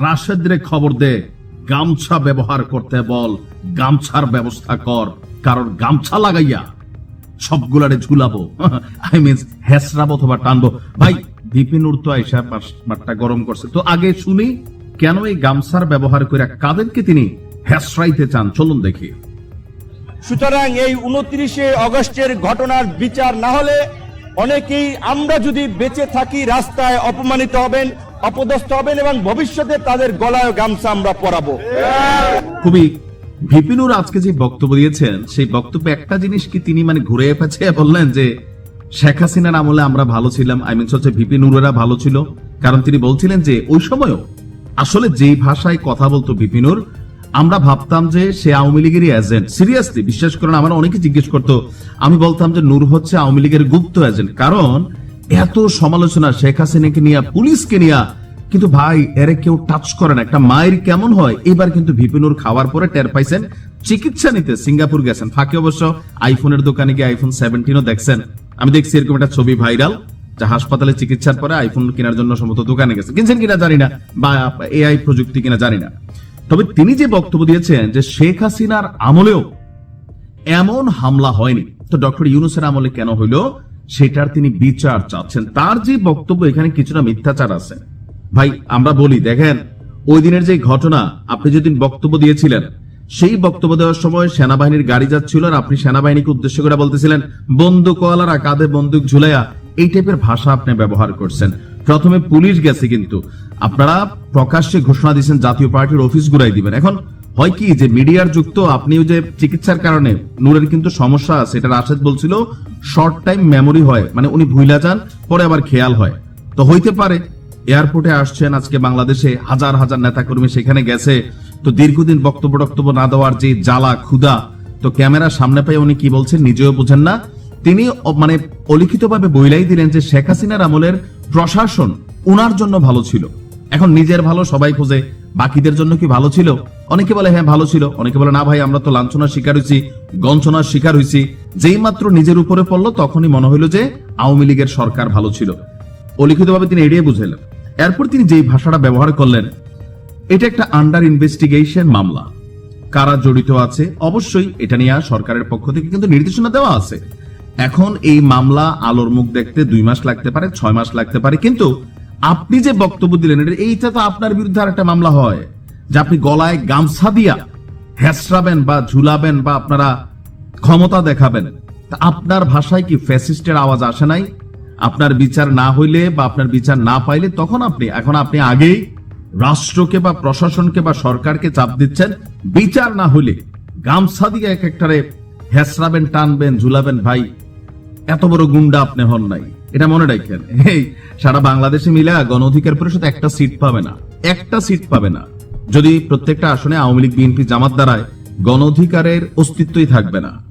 রাশেদরে খবর দে, গামছা ব্যবহার করতে বল, গামছার ব্যবস্থা কর, কারণ গামছা লাগাইয়া সবগুলারে ঝুলাবো। আই মিনস হেসরাবো অথবা টানবো। ভাই বিপিনুর তো আইসা মাঠটা গরম করছে। তো আগে শুনি, কেন এই গামছার ব্যবহার করে কাদেরকে তিনি হেসরাইতে চান? চলুন দেখি। সুতরাং এই উনত্রিশে অগস্টের ঘটনার বিচার না হলে অনেকেই আমরা যদি বেঁচে থাকি রাস্তায় অপমানিত হবেন অপদস্থ হবেন এবং ভবিষ্যতে তাদের গলায় গামছা আমরা পরাবো। খুবই ভিপিনুর আজকে যে বক্তব্য দিয়েছেন, সেই বক্তব্যে একটা জিনিস কি তিনি মানে ঘুরে বললেন যে, শেখ হাসিনার আমলে আমরা ভালো ছিলাম, আই মিনস হচ্ছে ভালো ছিল। কারণ তিনি বলছিলেন যে, ওই সময়ও আসলে যেই ভাষায় কথা বলতো ভিপিনুর আমরা ভাবতাম যে সে আওয়ামী লীগেরই এজেন্ট সিরিয়াসলি বিশ্বাস করেন আমার অনেকে জিজ্ঞেস করতো, আমি বলতাম যে নূর হচ্ছে আওয়ামী লীগের গুপ্ত এজেন্ট কারণ এত সমালোচনা শেখ হাসিনাকে নিয়ে, পুলিশকে নিয়ে। কিন্তু ভাই, এরে কেউ টাচ করে না। একটা মায়ের কেমন হয়? এবার কিন্তু ভিপিনুর খাওয়ার পরে টের পাইছেন, চিকিৎসা নিতে সিঙ্গাপুর গেছেন। ফাঁকে অবশ্য আইফোনের দোকানে গিয়ে আইফোন সেভেন্টিনও দেখছেন। আমি দেখছি এরকম একটা ছবি ভাইরাল, যা হাসপাতালে চিকিৎসার পরে আইফোন কেনার জন্য সম্ভবত দোকানে গেছে। কিনছেন কিনা জানি না, বা এআই প্রযুক্তি কিনা জানি না। তবে তিনি যে বক্তব্য দিয়েছেন যে শেখ হাসিনার আমলেও এমন হামলা হয়নি। তো ডক্টর ইউনুসের আমলে কেন হইল? সেটার তিনি বিচার চাচ্ছেন। তার যে বক্তব্য, এখানে কিছুটা মিথ্যাচার আছে। ভাই, আমরা বলি, দেখেন, ওই দিনের যে ঘটনা, আপনি যেদিন বক্তব্য দিয়েছিলেন, সেই বক্তব্য দেওয়ার সময় সেনাবাহিনীর গাড়ি যাচ্ছিল আর আপনি সেনাবাহিনীকে উদ্দেশ্য করে বলতেছিলেন বন্দুকওয়ালারা কাঁধে বন্দুক ঝুলাইয়া এই টাইপের ভাষা আপনি ব্যবহার করছেন। প্রথমে পুলিশ গেছে কিন্তু। আপনারা প্রকাশ্যে ঘোষণা দিয়েছেন জাতীয় পার্টির অফিস গুড়াই দিবেন। এখন হয় কি যে মিডিয়ার যুক্ত, আপনিও যে চিকিৎসার কারণে, নূরের কিন্তু সমস্যা আছে, এটা রাশেদ বলছিল শর্ট টাইম মেমোরি হয় মানে উনি ভুইলা যান, পরে আবার খেয়াল হয়। তো হইতে পারে, এয়ারপোর্টে আসছেন আজকে বাংলাদেশে, হাজার হাজার নেতাকর্মী সেখানে গেছে, তো দীর্ঘদিন বক্তব্য টক্তব্য না দেওয়ার যে জ্বালা ক্ষুদা তো ক্যামেরার সামনে পেয়ে উনি কি বলছেন, নিজেও বুঝেন না। তিনি মানে অলিখিতভাবে বইলাই দিলেন যে শেখ হাসিনার আমলের প্রশাসন উনার জন্য ভালো ছিল। এখন নিজের ভালো সবাই খোঁজে বাকিদের জন্য কি ভালো ছিল? অনেকে বলে হ্যাঁ ভালো ছিল। অনেকে বলে, না ভাই, আমরা তো লাঞ্ছনার শিকার হয়েছি গঞ্চনার শিকার হয়েছি। যেই মাত্র নিজের উপরে পড়ল, তখনই মনে হইল যে আওয়ামী লীগের সরকার ভালো ছিল। অলিখিতভাবে তিনি এড়িয়ে বুঝাইলেন। এরপর তিনি যেই ভাষাটা ব্যবহার করলেন, এটা একটা আন্ডার ইনভেস্টিগেশন মামলা। কারা জড়িত আছে? অবশ্যই এটা নিয়ে সরকারের পক্ষ থেকে কিন্তু নির্দেশনা দেওয়া আছে। এখন এই মামলা আলোর মুখ দেখতে দুই মাস লাগতে পারে, ছয় মাস লাগতে পারে, কিন্তু আপনি যে বক্তব্য দিলেন, এটা- এইটা তো আপনার বিরুদ্ধে আর একটা মামলা হয়, যে আপনি গলায় গামছা দিয়া হেসরাবেন বা ঝুলাবেন বা আপনারা ক্ষমতা দেখাবেন। আপনার ভাষায় কি ফ্যাসিস্টের আওয়াজ আসে নাই? আপনার বিচার না হইলে বা আপনার বিচার না পাইলে তখন আপনি এখন আপনি আগেই রাষ্ট্রকে বা প্রশাসনকে বা সরকারকে চাপ দিচ্ছেন। বিচার না হইলে গামছা দিয়ে এক একটারে হেসরাবেন টানবেন, ঝুলাবেন, ভাই, এত বড় গুন্ডা আপনি হন নাই। এটা মনে রাখেন। এই, সারা বাংলাদেশে মিলে গণ অধিকার পরিষদ একটা সিট পাবে না। একটা সিট পাবে না। যদি প্রত্যেকটা আসনে আওয়ামী লীগ, বিএনপি, জামাত দ্বারায় গণ অধিকারের অস্তিত্বই থাকবে না।